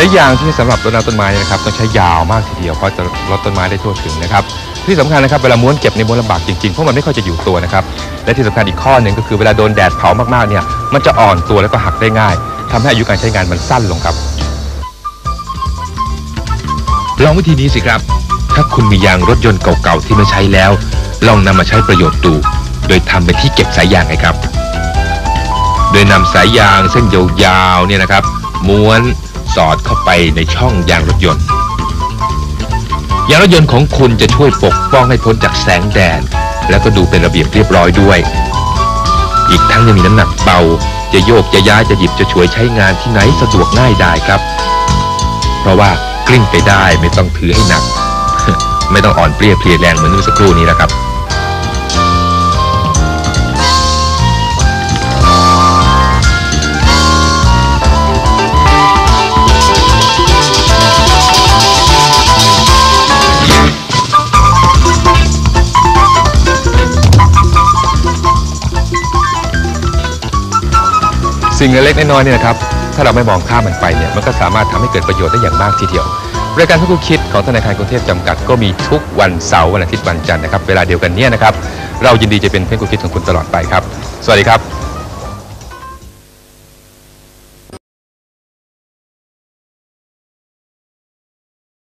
สายยางที่สำหรับรดน้ำต้นไม้นะครับต้องใช้ยาวมากทีเดียวเพราะจะรดต้นไม้ได้ทั่วถึงนะครับที่สำคัญนะครับเวลาม้วนเก็บในม้วนลำบากจริงๆเพราะมันไม่ค่อยจะอยู่ตัวนะครับและที่สำคัญอีกข้อหนึ่งก็คือเวลาโดนแดดเผามากๆเนี่ยมันจะอ่อนตัวแล้วก็หักได้ง่ายทำให้อายุการใช้งานมันสั้นลงครับลองวิธีนี้สิครับ ถ้าคุณมียางรถยนต์เก่าๆที่ไม่ใช้แล้ว ลองนำมาใช้ประโยชน์ดู โดยทำเป็นที่เก็บสายยางไงครับ โดยนำสายยางเส้นยาวๆเนี่ยนะครับ ม้วน อดเข้าไปในช่องยางรถยนต์ ยางรถยนต์ของคุณจะช่วยปกป้องให้พ้นจากแสงแดด แล้วก็ดูเป็นระเบียบเรียบร้อยด้วย อีกทั้งยังมีน้ำหนักเบา จะโยกจะย้ายจะหยิบจะฉวยใช้งานที่ไหนสะดวกง่ายได้ครับ เพราะว่ากลิ้งไปได้ไม่ต้องถือให้หนัก ไม่ต้องอ่อนเปรี้ยเพลียแรงเหมือนเมื่อสักครู่นี้นะครับ สิ่งเล็กๆน้อยๆเนี่ยนะครับถ้าเราไม่มองข้ามมันไปเนี่ยมันก็สามารถทำให้เกิดประโยชน์ได้อย่างมากทีเดียว รายการทุกคิดของธนาคารกรุงเทพจำกัดก็มีทุกวันเสาร์วันอาทิตย์วันจันทร์นะครับเวลาเดียวกันเนี่ยนะครับเรายินดีจะเป็นเพื่อนคุณคิดของคุณตลอดไปครับ สวัสดีครับ